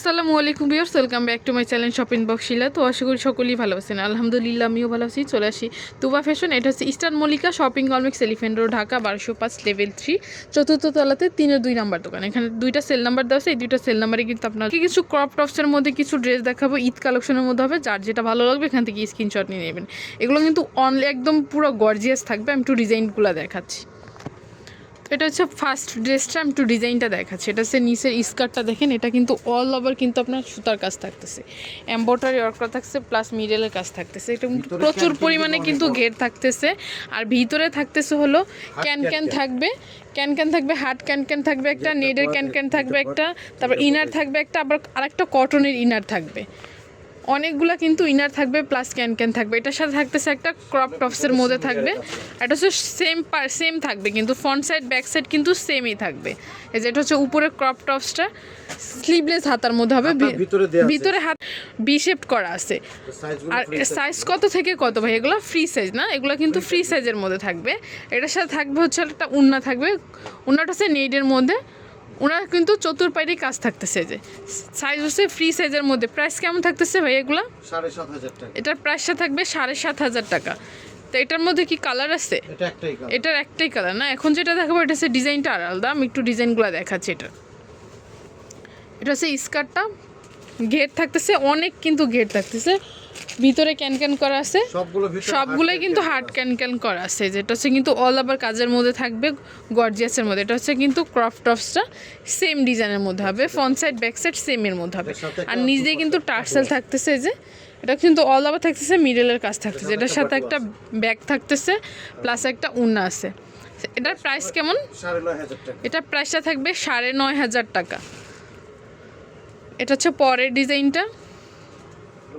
আসসালামু আলাইকুম viewers welcome back to my channel shopping box Shila. তো আশা করি সকলেই ভালো আছেন। আলহামদুলিল্লাহ, আমিও ভালো আছি। চলে আসি তুবা ফ্যাশন, এটা হচ্ছে Eastern Mallika shopping complex Elephant Road Dhaka, বারোশো পাঁচ লেভেল থ্রি চতুর্থ তলাতে তিনের দুই নাম্বার দোকান। এখানে দুইটা সেল নাম্বার দেওয়া আছে, এই দুইটা সেল নাম্বারে কিন্তু আপনার কিছু ক্রপ টপসের মধ্যে কিছু ড্রেস দেখাবো, ঈদ কালেকশনের মধ্যে হবে, যার যেটা ভালো লাগবে, এখান থেকে স্ক্রিনশট নিয়ে নেবেন। এগুলো কিন্তু অনলি একদম পুরো গর্জিয়াস থাকবে, আমি একটু ডিজাইনগুলো দেখাচ্ছি। এটা হচ্ছে ফার্স্ট ড্রেসটা আমি একটু ডিজাইনটা দেখাচ্ছি। এটা হচ্ছে নিচের স্কার্টটা দেখেন এটা কিন্তু অল ওভার কিন্তু আপনার সুতার কাজ থাকতেছে। এম্বয়ডারি ওয়ার্ক করা থাকছে প্লাস মিডলের কাজ থাকতেছে। এটা কিন্তু প্রচুর পরিমাণে কিন্তু ঘের থাকতেছে। আর ভিতরে থাকতেছে হলো ক্যান ক্যান ক্যান ক্যান। থাকবে ক্যান ক্যান থাকবে হাট ক্যান ক্যান থাকবে একটা নেডের ক্যান ক্যান থাকবে একটা তারপর ইনার থাকবে একটা আবার আরেকটা কটনের ইনার থাকবে। অনেকগুলা কিন্তু ইনার থাকবে প্লাস ক্যান ক্যান থাকবে। এটার সাথে থাকতেছে একটা ক্রপ টপসের মধ্যে থাকবে। এটা হচ্ছে সেম পার সেম থাকবে কিন্তু ফ্রন্ট সাইড ব্যাক সাইড কিন্তু সেমই থাকবে। এই যে এটা হচ্ছে উপরে ক্রপ টপসটা স্লিভলেস হাতার মধ্যে হবে হাতার ভিতরে দেয়া ভিতরে হাত বি শেপড করা আছে। আর সাইজ কত থেকে কত ভাই? এগুলো ফ্রি সাইজ না? এগুলো কিন্তু ফ্রি সাইজের মধ্যে থাকবে। এটার সাথে থাকবে হচ্ছে একটা উন্না থাকবে। উন্নাটা হচ্ছে নেইডের মধ্যে। ওনার কিন্তু চতুর্পাইরই কাজ থাকতেছে যে সাইজ হচ্ছে ফ্রি সাইজের মধ্যে। প্রাইস কেমন থাকতেছে ভাই এগুলো? সাড়ে সাত হাজার টাকা। এটার প্রাইসটা থাকবে সাড়ে সাত হাজার টাকা। তো এটার মধ্যে কি কালার আছে? এটার একটাই কালার না? এখন যেটা দেখাবো এটা হচ্ছে ডিজাইনটা আলাদা। আমি একটু ডিজাইনগুলো দেখাচ্ছি এটা। এটা হচ্ছে স্কার্টটা ঘের থাকতেছে অনেক কিন্তু ঘের থাকতেছে। ভিতরে ক্যান ক্যান করা আছে। সবগুলোই কিন্তু হার্ড ক্যান ক্যান করা আছে। যেটা হচ্ছে কিন্তু অল ওভার কাজের মধ্যে থাকবে গর্জিয়াসের মধ্যে। এটা হচ্ছে কিন্তু ক্রফ টপসটা সেম ডিজাইনের মধ্যে হবে। ফ্রন্ট সাইড ব্যাক সাইড সেমের মধ্যে হবে। আর দিয়ে কিন্তু টার্সেল থাকতেছে যে। এটা কিন্তু অল ওভার থাকতেছে মিডলের কাজ থাকতেছে। এটার সাথে একটা ব্যাগ থাকতেছে প্লাস একটা উন্না আছে। এটার প্রাইস কেমন? এটার প্রাইসটা থাকবে সাড়ে নয় হাজার টাকা। এটা হচ্ছে পরের ডিজাইনটা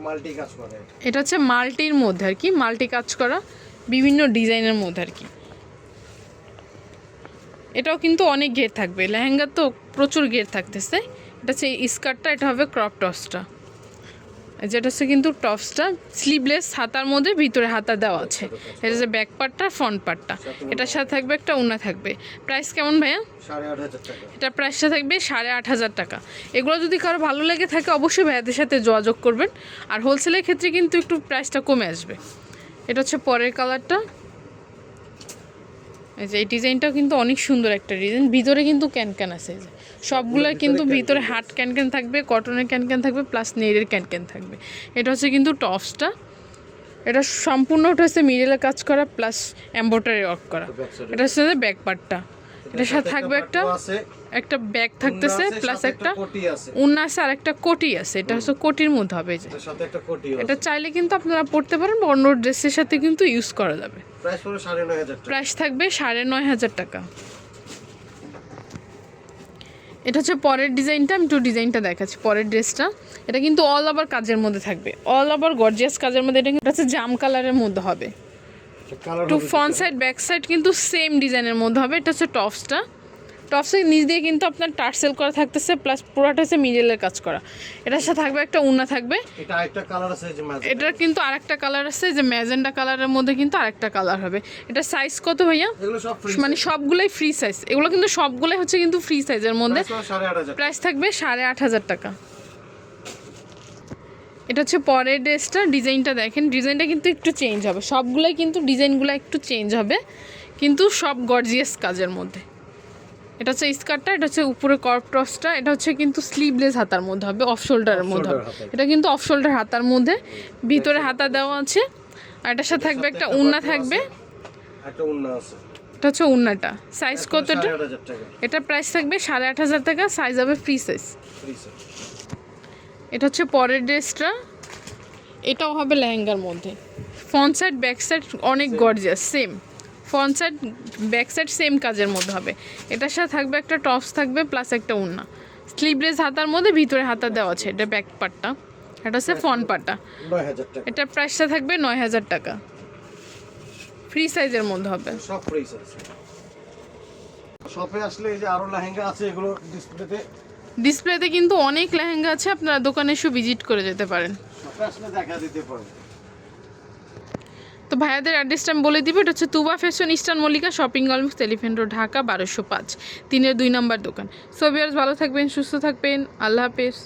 মাল্টি কাজ এটা। হচ্ছে মাল্টির মধ্যে আর কি, মাল্টি কাজ করা, বিভিন্ন ডিজাইনের মধ্যে আর কি। এটাও কিন্তু অনেক ঘের থাকবে, লেহেঙ্গা তো প্রচুর ঘের থাকতেছে। এটা হচ্ছে স্কার্টটা, এটা হবে ক্রপ টপসটা যেটা হচ্ছে কিন্তু টপসটা স্লিভলেস হাতার মধ্যে ভিতরে হাতা দেওয়া আছে। এটা হচ্ছে ব্যাক পার্টটা ফ্রন্ট পার্টটা এটার সাথে থাকবে একটা উনা থাকবে। প্রাইস কেমন ভাইয়া? এটা প্রাইসটা থাকবে সাড়ে আট হাজার টাকা। এগুলো যদি কারও ভালো লেগে থাকে, অবশ্যই ভাইয়াদের সাথে যোগাযোগ করবেন। আর হোলসেলের ক্ষেত্রে কিন্তু একটু প্রাইসটা কমে আসবে। এটা হচ্ছে পরের কালারটা এই যে এই ডিজাইনটাও কিন্তু অনেক সুন্দর একটা ডিজাইন। ভিতরে কিন্তু ক্যানক্যান ক্যান আছে। যে সবগুলোর কিন্তু ভিতরে হাট ক্যানক্যান ক্যান থাকবে কটনের ক্যানক্যান ক্যান থাকবে প্লাস নেড়ের ক্যান ক্যান থাকবে। এটা হচ্ছে কিন্তু টপসটা। এটা সম্পূর্ণটা হচ্ছে মিডেলে কাজ করা প্লাস এম্বোটারি ওয়ার্ক করা। এটা হচ্ছে ব্যাক পার্টটা এটার সাথে থাকবে একটা একটা ব্যাগ থাকতেছে প্লাস একটা উন্না আছে। আর একটা কোটি আছে এটা হচ্ছে কোটির মধ্যে হবে যে। এটা চাইলে কিন্তু আপনারা পড়তে পারেন বা অন্য ড্রেসের সাথে কিন্তু ইউজ করা যাবে। প্রাইস থাকবে সাড়ে নয় হাজার টাকা। এটা হচ্ছে পরের ডিজাইনটা আমি একটু ডিজাইনটা দেখাচ্ছি পরের ড্রেসটা। এটা কিন্তু অল ওভার কাজের মধ্যে থাকবে। অল ওভার গর্জিয়াস কাজের মধ্যে এটা কিন্তু হচ্ছে জাম কালারের মধ্যে হবে। Colour two front side back side কিন্তু সেম ডিজাইনের মধ্যে হবে। এটা হচ্ছে টপসটা টপসের নিচ দিয়ে কিন্তু আপনার টার্সেল করা থাকতেছে প্লাস পুরোটা হচ্ছে মিডলের কাজ করা। এটার সাথে থাকবে একটা উন্না থাকবে। এটা আরেকটা কালার আছে যে মাঝে এটার কিন্তু আরেকটা কালার আছে যে ম্যাজেন্ডা কালারের মধ্যে কিন্তু আরেকটা কালার হবে। এটা সাইজ কত ভাইয়া? মানে সবগুলোই ফ্রি সাইজ এগুলো কিন্তু সবগুলোই হচ্ছে কিন্তু ফ্রি সাইজের মধ্যে। প্রাইস থাকবে সাড়ে আট হাজার টাকা। এটা হচ্ছে পরের ড্রেসটা ডিজাইনটা দেখেন। ডিজাইনটা কিন্তু একটু চেঞ্জ হবে। সবগুলোই কিন্তু ডিজাইনগুলো একটু চেঞ্জ হবে। কিন্তু সব গর্জিয়াস কাজের মধ্যে। এটা হচ্ছে স্কার্টটা এটা হচ্ছে উপরে কর্প টসটা এটা হচ্ছে কিন্তু স্লিভলেস হাতার মধ্যে হবে অফ শোল্ডারের মধ্যে হবে। এটা কিন্তু অফ শোল্ডার হাতার মধ্যে ভিতরে হাতা দেওয়া আছে আর এটার সাথে থাকবে একটা উন্না থাকবে। একটা উন্না আছে। এটা হচ্ছে উন্নাটা। সাইজ কতটা? এটা প্রাইস থাকবে সাড়ে আট হাজার টাকা সাইজ হবে ফ্রি সাইজ এটা হচ্ছে পরের ড্রেসটা। এটাও হবে লেহেঙ্গার মধ্যে। ফ্রন্ট সাইড ব্যাক সাইড অনেক gorgeous same front side back side same কাজের মধ্যে হবে। এটার সাথে থাকবে একটা টপস থাকবে প্লাস একটা উন্না। স্লিভলেস হাতার মধ্যে ভিতরে হাতা দেওয়া আছে এটা ব্যাক পার্টটা এটা হচ্ছে ফ্রন্ট পার্টটা এটার প্রাইসটা থাকবে নয় হাজার টাকা। ফ্রি সাইজের মধ্যে হবে। সব ফ্রি সাইজ শপে আসলে এই যে আরও লেহেঙ্গা আছে এগুলো ডিসপ্লেতে ডিসপ্লেতে কিন্তু অনেক লেহেঙ্গা আছে আপনারা দোকানে এসে ভিজিট করে যেতে পারেন। শপে আসলে দেখা দিতে পারবে তো ভাইয়াদের অ্যাড্রেসটা আমি বলে দিব। এটা হচ্ছে Tuba fashion Eastern Mallika shopping complex Elephant Road Dhaka, বারোশো পাঁচ। তিনের দুই নম্বর দোকান। সো ভালো থাকবেন, সুস্থ থাকবেন। আল্লাহ হাফেজ।